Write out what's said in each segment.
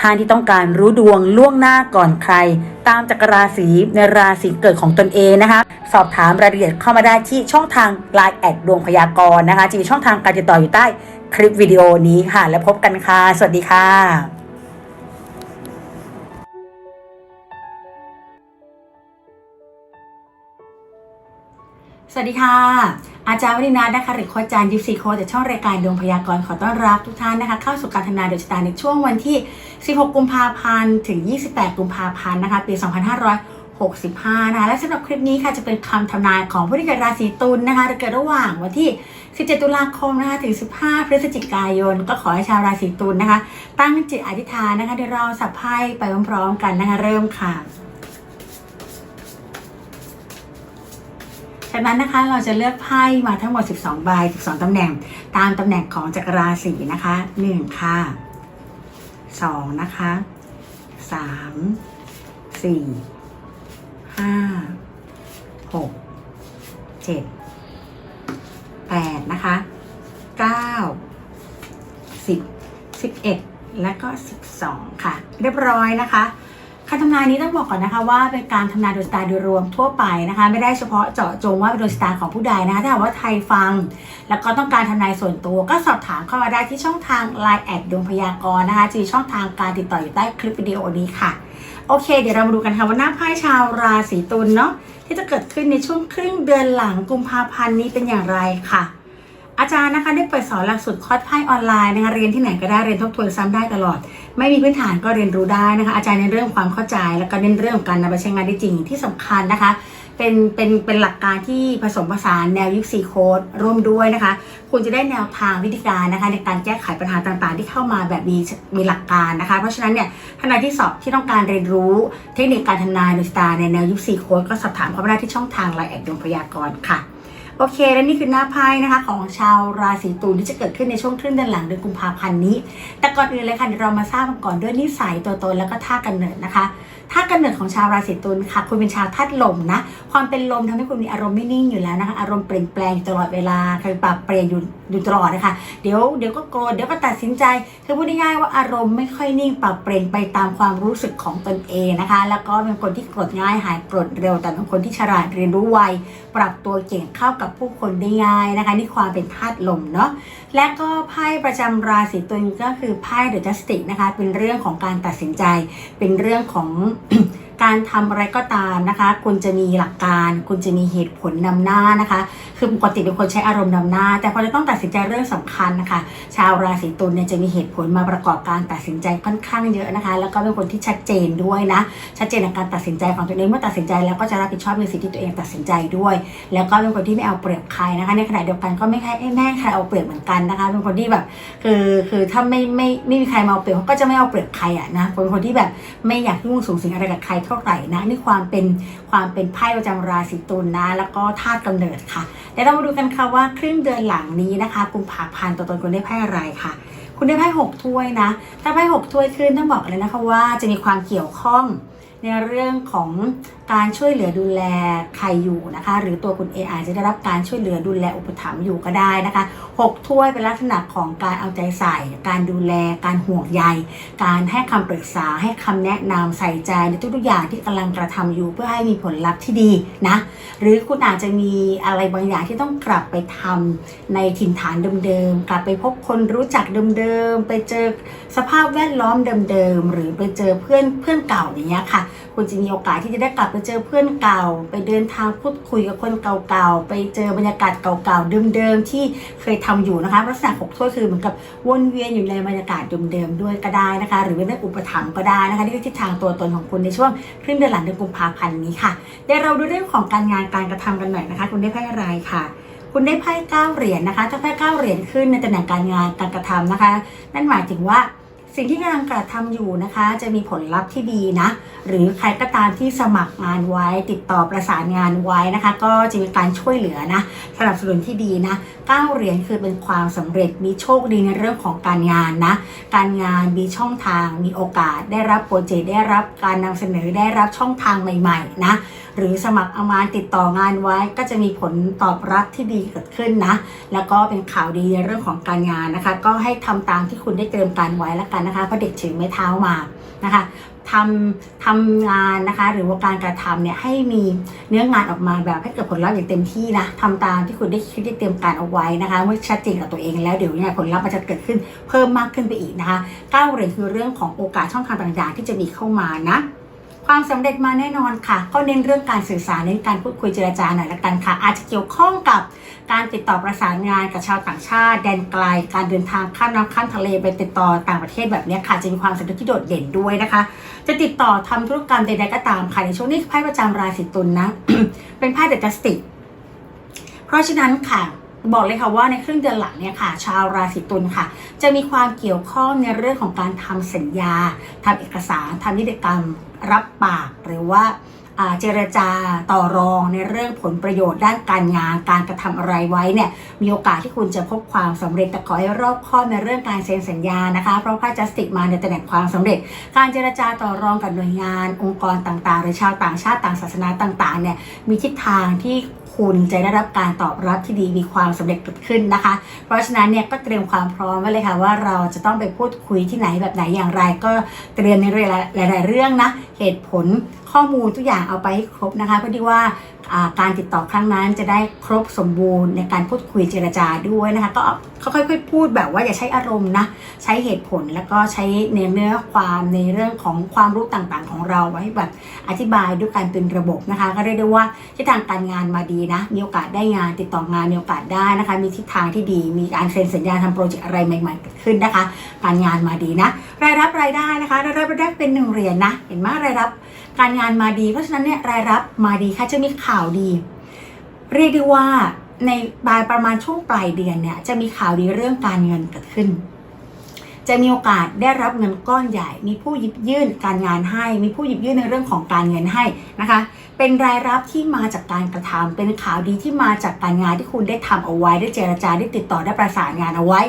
ท่านที่ต้องการรู้ดวงล่วงหน้าก่อนใคร ตามจักรราศีในราศีเกิดของตนเองนะคะ สอบถามรายละเอียดเข้ามาได้ที่ช่องทาง Line แอดดวงพยากรณ์นะคะจะมีช่องทางการติดต่ออยู่ใต้คลิปวิดีโอนี้ค่ะ แล้วพบกันค่ะ สวัสดีค่ะ สวัสดีค่ะ อาจารย์วรินาถนะคะหรือโคชจารย์ยิปซีโคชจากช่องรายการดวงพยากรณ์ขอต้อนรับทุกท่านนะคะ เข้าสู่การทำนายดวงชะตาในช่วงวันที่ 16 กุมภาพันธ์ถึง 28 กุมภาพันธ์นะคะ ปี 2565 นะคะ และสำหรับคลิปนี้ค่ะจะเป็นคำทำนายของผู้ที่เกิดราศีตุลนะคะจะเกิดระหว่างวันที่ 17 ตุลาคมนะคะถึง 15 พฤศจิกายน ก็ขอให้ชาวราศีตุลนะคะ ตั้งจิตอธิษฐานนะคะเดี๋ยวเราสับไพ่ไปพร้อมๆกันนะคะเริ่มค่ะ จากนั้นนะคะเราจะเลือกไพ่มาทั้งหมด 12 ใบ 12 ตำแหน่ง ตามตำแหน่งของจักรราศีนะคะ 1 ค่ะ 2 นะคะ 3 4 5 6 7 8 นะคะ 9 10 11 และก็ 12 ค่ะ เรียบร้อยนะคะ คำทำนายนี้ต้องบอกก่อนนะคะว่าเป็นการทำนายดวงชะตาโดยรวมทั่วไปนะคะ ไม่ได้เฉพาะเจาะจงว่าเป็นดวงชะตาของผู้ใดนะคะถ้าหากว่าใครฟัง แล้วก็ต้องการทำนายส่วนตัว ก็สอบถามเข้ามาได้ที่ช่องทาง Line แอดดวงพยากรณ์นะคะจะมีช่องทางการติดต่ออยู่ใต้คลิปวิดีโอนี้ค่ะ โอเค เดี๋ยวเรามาดูกันค่ะว่าหน้าไพ่ชาวราศีตุลเนาะที่จะเกิดขึ้นในช่วงครึ่งเดือนหลังกุมภาพันธ์นี้เป็นอย่างไรค่ะ อาจารย์นะคะได้เปิดสอนหลักสูตรคอร์สไพ่ออนไลน์นะคะเรียนที่ไหนก็ได้เรียนทบทวนซ้ำได้ตลอด ไม่มีพื้นฐานก็เรียนรู้ได้นะคะอาจารย์ในเรื่องความเข้าใจ แล้วก็เน้นเรื่องของการนำไปใช้งานได้จริงที่สำคัญนะคะ เป็นเป็นเป็นหลักการที่ผสมผสานแนวยุคซีโค้ดร่วมด้วยนะคะ คุณจะได้แนวทางวิธีการนะคะ ในการแก้ไขปัญหาต่างๆ ที่เข้ามาแบบมีมีหลักการนะคะ เพราะฉะนั้นเนี่ยท่านใดที่สอบที่ต้องการเรียนรู้เทคนิคการทำนายดวงชะตาในแนวยุคซีโค้ดก็สอบถามเข้ามาได้ที่ช่องทางไลน์แอดดวงพยากรณ์ค่ะ โอเค และนี่คือหน้าไพ่นะคะ ของชาวราศีตุลที่จะเกิดขึ้นในช่วงครึ่งเดือนหลังเดือนกุมภาพันธ์นี้ แต่ก่อนอื่นเลยค่ะเดี๋ยวเรามาทราบกันก่อนด้วยนิสัยตัวตนแล้วก็ท่ากำเนิดนะคะท่ากำเนิดของชาวราศีตุลค่ะ คุณเป็นชาวธาตุลมนะ ความเป็นลมทำให้คุณมีอารมณ์ไม่นิ่งอยู่แล้วนะคะ อารมณ์เปลี่ยนแปลงอยู่ตลอดเวลาคือปรับเปลี่ยนอยู่อยู่ตลอดนะคะ เดี๋ยวเดี๋ยวก็โกรธ เดี๋ยวก็ตัดสินใจ คือพูดง่ายๆว่าอารมณ์ไม่ค่อยนิ่งปรับเปลี่ยนไปตามความรู้สึกของตนเองนะคะ แล้วก็เป็นคนที่โกรธง่ายหายโกรธเร็ว แต่เป็นคนที่ฉลาดเรียนรู้ไว ปรับตัวเก่งเข้ากับผู้คนได้ง่ายนะคะ นี่ความเป็นธาตุลมเนาะ และก็ไพ่ประจำราศีตุลก็คือไพ่เดอะจัสติกนะคะ เป็นเรื่องของการตัดสินใจ เป็นเรื่องของ การทำอะไรก็ตามนะคะ คุณจะมีหลักการ คุณจะมีเหตุผลนำหน้านะคะ คือปกติเป็นคนใช้อารมณ์นำหน้า แต่พอจะต้องตัดสินใจเรื่องสำคัญนะคะ ชาวราศีตุลเนี่ยจะมีเหตุผลมาประกอบการตัดสินใจค่อนข้างเยอะนะคะ แล้วก็เป็นคนที่ชัดเจนด้วยนะ ชัดเจนในการตัดสินใจของตัวเอง เมื่อตัดสินใจแล้วก็จะรับผิดชอบในสิ่งที่ตัวเองตัดสินใจด้วย แล้วก็เป็นคนที่ไม่เอาเปรียบใครนะคะ ในขณะเดียวกันก็ไม่ให้แม่ให้ใครเอาเปรียบเหมือนกันนะคะ เป็นคนที่แบบคือคือถ้าไม่ไม่ไม่มีใครมาเอาเปรียบเขาก็จะไม่เอาเปรียบใครอะนะเป็นคนที่แบบไม่อยากยุ่งสูงสิงอะไรกับใครเท่าไหร่นะนี่ความเป็นความเป็นไพ่ประจำราศีตุลนะ แล้วก็ธาตุกำเนิดค่ะเดี๋ยวเรามาดูกันค่ะว่าครึ่งเดือนหลังนี้นะคะกุมภาพันธ์ตัวตนคุณได้ไพ่อะไรค่ะคุณได้ไพ่หกถ้วยนะ ถ้าไพ่หกถ้วยขึ้นต้องบอกเลยนะคะว่าจะมีความเกี่ยวข้องในเรื่องของ การช่วยเหลือดูแลใครอยู่นะคะ หรือตัวคุณเออาจจะได้รับการช่วยเหลือดูแลอุปถัมภ์อยู่ก็ได้นะคะหกถ้วยเป็นลักษณะของการเอาใจใส่ การดูแล การห่วงใย การให้คำปรึกษา ให้คำแนะนำใส่ใจในทุกๆอย่างที่กำลังกระทำอยู่เพื่อให้มีผลลัพธ์ที่ดีนะ หรือคุณอาจจะมีอะไรบางอย่างที่ต้องกลับไปทำในถิ่นฐานเดิมๆ กลับไปพบคนรู้จักเดิมๆ ไปเจอสภาพแวดล้อมเดิมๆ หรือไปเจอเพื่อนเพื่อนเก่าอย่างเงี้ยค่ะ คุณจะมีโอกาสที่จะได้กลับไปเจอเพื่อนเก่า ไปเดินทางพูดคุยกับคนเก่าๆ ไปเจอบรรยากาศเก่าๆ เดิมๆ ที่เคยทำอยู่นะคะลักษณะหกถ้วยคือเหมือนกับวนเวียนอยู่ในบรรยากาศเดิมๆ ด้วยก็ได้นะคะ หรือเป็นอุปถัมภ์ก็ได้นะคะนี่คือทิศทางตัวตนของคุณในช่วงครึ่งเดือนหลังเดือนกุมภาพันธ์นี้ค่ะเดี๋ยวเราดูเรื่องของการงานการกระทำกันหน่อยนะคะ คุณได้ไพ่อะไรค่ะคุณได้ไพ่เก้าเหรียญนะคะถ้าไพ่เก้าเหรียญขึ้นในตำแหน่งการงานการกระทำนะคะ นั่นหมายถึงว่า สิ่งที่กำลังกระทำอยู่นะคะ จะมีผลลัพธ์ที่ดีนะ หรือใครก็ตามที่สมัครงานไว้ ติดต่อประสานงานไว้นะคะ ก็จะมีการช่วยเหลือนะสนับสนุนที่ดีนะเก้าเหรียญคือเป็นความสำเร็จมีโชคดีในเรื่องของการงานนะ การงานมีช่องทางมีโอกาสได้รับโปรเจกต์ได้รับการนำเสนอได้รับช่องทางใหม่ ๆ นะ หรือสมัครเอางานติดต่องานไว้ ก็จะมีผลตอบรับที่ดีเกิดขึ้นนะ แล้วก็เป็นข่าวดีในเรื่องของการงานนะคะ ก็ให้ทำตามที่คุณได้เตรียมการไว้แล้วกันนะคะเพราะเด็กถือไม้เท้ามานะคะทำทำงานนะคะหรือว่าการกระทำเนี่ยให้มีเนื้องานออกมาแบบให้เกิดผลลัพธ์อย่างเต็มที่นะทำตามที่คุณได้คิดได้เตรียมการเอาไว้นะคะเมื่อชัดเจนกับตัวเองแล้วเดี๋ยวเนี่ยผลลัพธ์มันจะเกิดขึ้นเพิ่มมากขึ้นไปอีกนะคะก้าวเหรียญคือเรื่องของโอกาสช่องทางต่างๆ ที่จะมีเข้ามานะ ความสำเร็จมาแน่นอนค่ะก็เน้นเรื่องการสื่อสารเน้นการพูดคุยเจรจาหน่อยละกันค่ะ อาจจะเกี่ยวข้องกับการติดต่อประสานงานกับชาวต่างชาติ แดนไกล การเดินทางข้ามน้ำข้ามทะเลไปติดต่อต่างประเทศแบบนี้ค่ะจะมีความสำเร็จที่โดดเด่นด้วยนะคะ จะติดต่อทำธุรกรรมใดๆก็ตามค่ะในช่วงนี้ไพ่ประจำราศีตุลนะเป็นไพ่เดอะจัสติกเพราะฉะนั้นค่ะ บอกเลยค่ะว่าในครึ่งเดือนหลังเนี่ยค่ะ ชาวราศีตุลค่ะ จะมีความเกี่ยวข้องในเรื่องของการทำสัญญาทำเอกสารทำนิติกรรมรับปากหรือว่าเจรจาต่อรองในเรื่องผลประโยชน์ด้านการงาน การกระทำอะไรไว้เนี่ยมีโอกาสที่คุณจะพบความสำเร็จแต่ขอให้รอบคอบในเรื่องการเซ็นสัญญานะคะเพราะพระจัสติมาในตำแหน่งความสำเร็จ การเจรจาต่อรองกับหน่วยงาน องค์กรต่างๆ หรือชาวต่างชาติต่างศาสนาต่างๆเนี่ยมีทิศทางที่ คุณจะได้รับการตอบรับที่ดีมีความสำเร็จเกิดขึ้นนะคะ เพราะฉะนั้นเนี่ยก็เตรียมความพร้อมไว้เลยค่ะว่าเราจะต้องไปพูดคุยที่ไหนแบบไหนอย่างไร ก็เตรียมในหลายๆเรื่องนะเหตุผลข้อมูลทุกอย่างเอาไปให้ครบนะคะเพื่อที่ว่า การติดต่อครั้งนั้นจะได้ครบสมบูรณ์ในการพูดคุยเจรจาด้วยนะคะ ก็เขาค่อยๆพูดแบบว่าอย่าใช้อารมณ์นะใช้เหตุผลแล้วก็ใช้เนื้อเนื้อความในเรื่องของความรู้ต่างๆ ของเราไว้แบบอธิบายด้วยการเป็นระบบนะคะ ก็เรียกได้ว่าทิศทางการงานมาดีนะ มีโอกาสได้งานติดต่องานมีโอกาสได้นะคะ มีทิศทางที่ดี มีการเซ็นสัญญาทำโปรเจกต์อะไรใหม่ๆเกิดขึ้นนะคะ การงานมาดีนะ รายรับรายได้นะคะรายรับรายได้เป็นหนึ่งเหรียญนะ เห็นไหมรายรับ การงานมาดี เพราะฉะนั้นเนี่ยรายรับมาดีค่ะจะมีข่าวดี เรียกได้ว่าในปลายประมาณช่วงปลายเดือนเนี่ยจะมีข่าวดีเรื่องการเงินเกิดขึ้น จะมีโอกาสได้รับเงินก้อนใหญ่ มีผู้หยิบยื่นการงานให้ มีผู้หยิบยื่นในเรื่องของการเงินให้นะคะ เป็นรายรับที่มาจากการกระทำเป็นข่าวดีที่มาจากการงานที่คุณได้ทำเอาไว้ ได้เจรจา ได้ติดต่อ ได้ประสานงานเอาไว้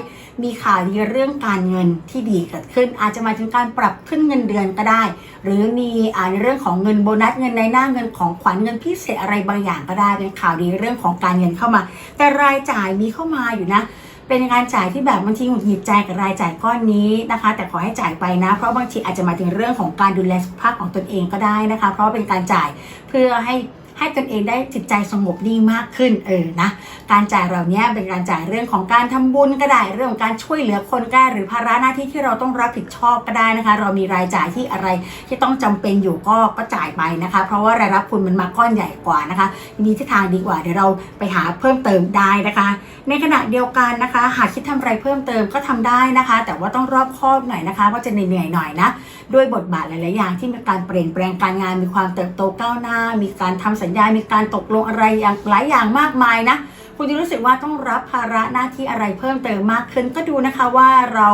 มีข่าวดีเรื่องการเงินที่ดีเกิดขึ้น อาจจะมาถึงการปรับขึ้นเงินเดือนก็ได้ หรือมีอในเรื่องของเงินโบนัส เงินในหน้า เงินของขวัญ เงินพิเศษอะไรบางอย่างก็ได้ เป็นข่าวดีเรื่องของการเงินเข้ามา แต่รายจ่ายมีเข้ามาอยู่นะ เป็นการจ่ายที่แบบบางทีหงุดหงิดใจกับรายจ่ายก้อนนี้นะคะ แต่ขอให้จ่ายไปนะ เพราะบางทีอาจจะมาถึงเรื่องของการดูแลสุขภาพของตนเองก็ได้นะคะ เพราะเป็นการจ่ายเพื่อให้ ให้ตนเองได้จิตใจสงบนิ่งมากขึ้นเออนะการจ่ายเหล่านี้เป็นการจ่ายเรื่องของการทำบุญก็ได้เรื่องของการช่วยเหลือคนก็ได้หรือภาระหน้าที่ที่เราต้องรับผิดชอบก็ได้นะคะ เรามีรายจ่ายที่อะไรที่ต้องจำเป็นอยู่ก็ก็จ่ายไปนะคะ เพราะว่ารายรับคุณมันมาก้อนใหญ่กว่านะคะมีทิศทางดีกว่าเดี๋ยวเราไปหาเพิ่มเติมได้นะคะ ในขณะเดียวกันนะคะ หากคิดทำอะไรเพิ่มเติมก็ทำได้นะคะ แต่ว่าต้องรอบคอบหน่อยนะคะเพราจะเหนื่อยหน่อยนะด้วยบทบาทหลาย ๆ อย่างที่มีการเปลี่ยนแปลงการงานมีความเติบโตก้าวหน้า มีการทำสัญญา มีการตกลงอะไรอย่างหลายอย่างมากมายนะคุณจะรู้สึกว่าต้องรับภาระหน้าที่อะไรเพิ่มเติมมากขึ้น ก็ดูนะคะว่าเรา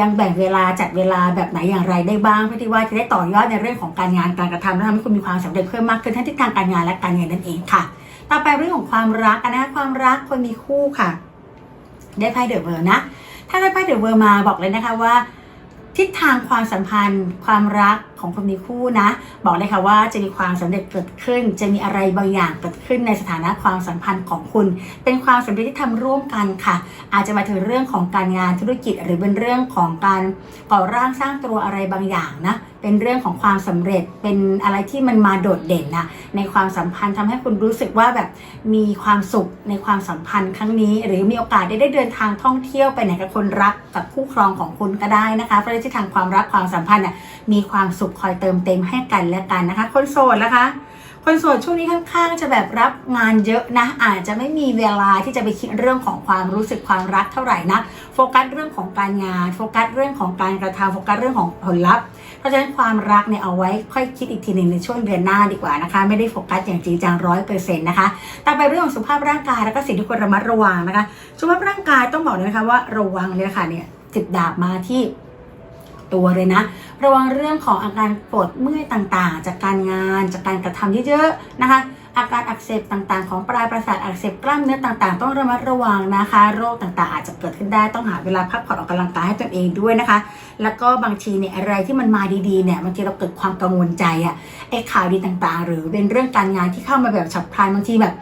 ยังแบ่งเวลาจัดเวลาแบบไหนอย่างไรได้บ้างเพื่อที่ว่าจะได้ต่อยอดในเรื่องของการงานการกระทำและทำให้คุณมีความสำเร็จเพิ่มมากขึ้นทั้งทิศทางการงานและการเงินนั่นเองค่ะ ต่อไปเรื่องของความรักนนะคะความรักคนมีคู่ค่ะ ได้ไพ่เดอะเวอร์นะ ถ้าได้ไพ่เดอะเวอร์มาบอกเลยนะคะว่า ทิศทางความสัมพันธ์ ความรัก ของคนมีคู่นะ บอกเลยค่ะว่าจะมีความสำเร็จเกิดขึ้น จะมีอะไรบางอย่างเกิดขึ้นในสถานะความสัมพันธ์ของคุณ เป็นความสำเร็จที่ทำร่วมกันค่ะ อาจจะมาถึงเรื่องของการงานธุรกิจ หรือเป็นเรื่องของการก่อร่างสร้างตัวอะไรบางอย่างนะเป็นเรื่องของความสำเร็จเป็นอะไรที่มันมาโดดเด่นนะในความสัมพันธ์ทำให้คุณรู้สึกว่าแบบมีความสุขในความสัมพันธ์ครั้งนี้ หรือมีโอกาสได้ได้เดินทางท่องเที่ยวไปไหนกับคนรักกับคู่ครองของคุณก็ได้นะคะเพราะที่ทางความรักความสัมพันธ์มีความสุขคอยเติมเต็มให้กันและกันนะคะ คนโสดนะคะ คนโสดช่วงนี้ค่อนข้างจะแบบรับงานเยอะนะ อาจจะไม่มีเวลาที่จะไปคิดเรื่องของความรู้สึกความรักเท่าไหร่นะโฟกัสเรื่องของการงานโฟกัสเรื่องของการกระทำโฟกัสเรื่องของผลลัพธ์เพราะฉะนั้นความรักเนี่ยเอาไว้ค่อยคิดอีกทีหนึ่งในช่วงเดือนหน้าดีกว่านะคะ ไม่ได้โฟกัสอย่างจริงจังร้อยเปอร์เซ็นต์นะคะต่อไปเรื่องของสุขภาพร่างกายแล้วก็สิ่งที่ควรระมัดระวังนะคะสุขภาพร่างกายต้องบอกเลยนะคะว่าระวังเลยนะคะเนี่ยจิตดาบมาที่ ตัวเลยนะ ระวังเรื่องของอาการปวดเมื่อยต่างๆ จากการงานจากการกระทำเยอะๆนะคะ อาการอักเสบต่างๆ ของปลายประสาทอักเสบกล้ามเนื้อต่างๆ ต้องระมัดระวังนะคะ โรคต่างๆ อาจจะเกิดขึ้นได้ต้องหาเวลาพักผ่อนออกกำลังกายให้ตนเองด้วยนะคะ แล้วก็บางทีเนี่ยอะไรที่มันมาดีๆเนี่ยบางทีเราเกิดความกังวลใจอะไอ้ข่าวดีต่างๆ หรือเป็นเรื่องการงานที่เข้ามาแบบฉับพลันบางทีแบบ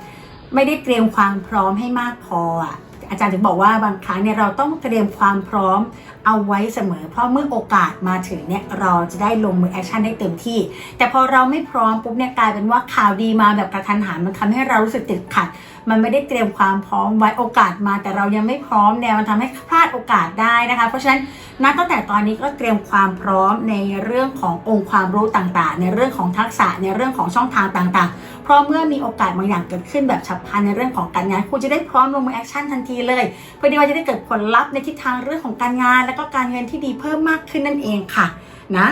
ไม่ได้เตรียมความพร้อมให้มากพออะ อาจารย์ถึงบอกว่าบางครั้งเนี่ยเราต้องเตรียมความพร้อมเอาไว้เสมอ เพราะเมื่อโอกาสมาถึงเนี่ยเราจะได้ลงมือแอคชั่นได้เต็มที่ แต่พอเราไม่พร้อมปุ๊บเนี่ยกลายเป็นว่าข่าวดีมาแบบกระทันหันมันทำให้เรารู้สึกติดขัด มันไม่ได้เตรียมความพร้อมไว้โอกาสมา แต่เรายังไม่พร้อมเนี่ยมันทำให้พลาดโอกาสได้นะคะ เพราะฉะนั้นนับตั้งแต่ตอนนี้ก็เตรียมความพร้อมในเรื่องขององค์ความรู้ต่างๆ ในเรื่องของทักษะในเรื่องของช่องทางต่างๆ เพราะเมื่อมีโอกาสบางอย่างเกิดขึ้นแบบฉับพลันในเรื่องของการงานคุณจะได้พร้อมลงมือแอคชั่นทันทีเลยเพื่อที่ว่าจะได้เกิดผลลัพธ์ในทิศทางเรื่องของการงาน และก็การเงินที่ดีเพิ่มมากขึ้นนั่นเองค่ะนะ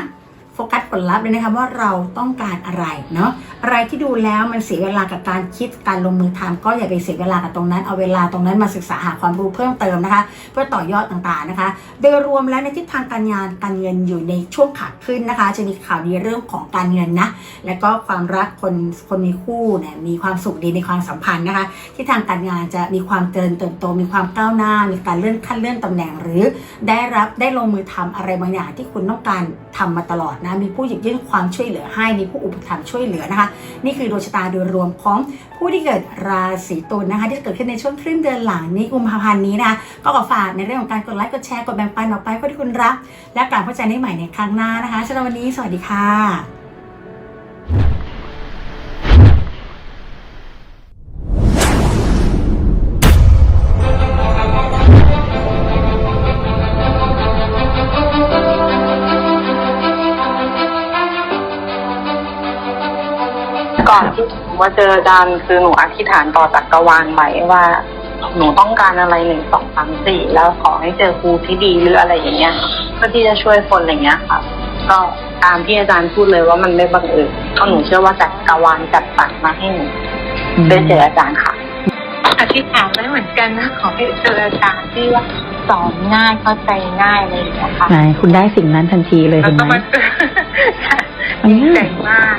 ฟกัสผลลัพธ์เลยนะคะว่าเราต้องการอะไรเนาะอะไรที่ดูแล้วมันเสียเวลากับการคิดการลงมือทำก็อย่าไปเสียเวลากับตรงนั้น เอาเวลาตรงนั้นมาศึกษาหาความรู้เพิ่มเติมนะคะ เพื่อต่อยอดต่างๆนะคะ โดยรวมแล้วในทิศทางการงานการเงินอยู่ในช่วงขาขึ้นนะคะ จะมีข่าวดีเรื่องของการเงินนะแล้วก็ความรักคนคนมีคู่เนี่ยมีความสุขดีในความสัมพันธ์นะคะที่ทางการงานจะมีความเจริญเติบโตมีความก้าวหน้า มีการเลื่อนขั้นเลื่อนตำแหน่งหรือ ได้รับได้ลงมือทำอะไรบางอย่างที่คุณต้องการทำมาตลอดนะมีผู้หยิบยื่นความช่วยเหลือให้มีผู้อุปถัมภ์ช่วยเหลือนะคะ นี่คือดวงชะตาโดยรวมของผู้ที่เกิดราศีตุลนะคะ ที่เกิดขึ้นในช่วงครึ่งเดือนหลังนี้กุมภาพันธ์นี้นะคะก็ขอฝากในเรื่องของการกดไลค์กดแชร์กดแบ่งปันออกไปเพื่อที่คุณรักและกลับมาพบกันใหม่ในครั้งหน้านะคะสำหรับวันนี้สวัสดีค่ะ ก่อนที่หนูมาเจออาจารย์คือหนูอธิษฐานต่อจักรวาลไว้ว่า หนูต้องการอะไรหนึ่งสองสามสี่แล้วขอให้เจอครูที่ดีหรืออะไรอย่างเงี้ยเพื่อที่จะช่วยคนอะไรเงี้ยค่ะ ก็ตามที่อาจารย์พูดเลยว่ามันไม่บังเอิญเพราะหนูเชื่อว่าจักรวาลจัดสรรมาให้หนูได้เจออาจารย์ค่ะอธิษฐานไว้เหมือนกันนะขอให้เจออาจารย์ที่ว่าสอนง่ายเข้าใจง่ายอะไรอย่างเงี้ยค่ะไหนคุณได้สิ่งนั้นทันทีเลยแล้วเห็นก็ไหมมาเจอมันดีง่าใจยมาก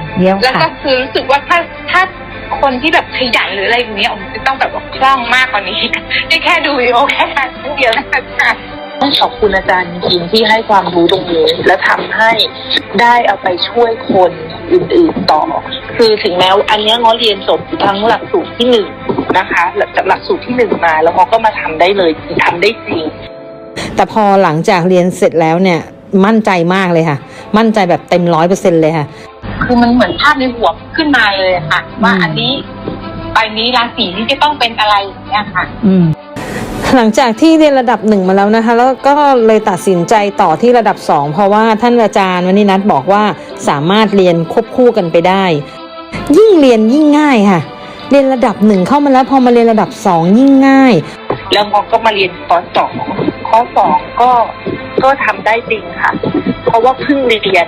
เยี่ยมแล้วค่ะก็คือรู้สึกว่าถ้าถ้าคนที่แบบขยันหรืออะไรอย่างเงี้ยผมจะต้องแบบว่าคล่องมากกว่านี้นี่แค่ดูวิดีโอแค่ครั้งเดียวนะคะต้องขอบคุณอาจารย์จริงๆที่ให้ความรู้ตรงนี้ และทำให้ได้เอาไปช่วยคนอื่นๆต่อ คือถึงแม้อันเนี้ยง้อเรียนจบทั้งหลักสูตรที่หนึ่งนะคะหลักจากหลักสูตรที่หนึ่งมาแล้วง้อก็มาทำได้เลยทำได้จริง แต่พอหลังจากเรียนเสร็จแล้วเนี่ย มั่นใจมากเลยค่ะ มั่นใจแบบเต็มร้อยเปอร์เซ็นเลยค่ะ คือมันเหมือนภาพในหัวขึ้นมาเลยอะค่ะ ว่าอันนี้ใบนี้ราศีนี้จะต้องเป็นอะไรอย่างเงี้ยค่ะ อืมหลังจากที่เรียนระดับหนึ่งมาแล้วนะคะ แล้วก็เลยตัดสินใจต่อที่ระดับสองเพราะว่าท่านอาจารย์วนินัทบอกว่าสามารถเรียนควบคู่กันไปได้ ยิ่งเรียนยิ่งง่ายค่ะ เรียนระดับหนึ่งเข้ามาแล้วพอมาเรียนระดับสองยิ่งง่าย แล้วง้อก็มาเรียนข้อสองข้อสองก็ก็ทำได้จริงค่ะ เพราะว่าเพิ่งเรียน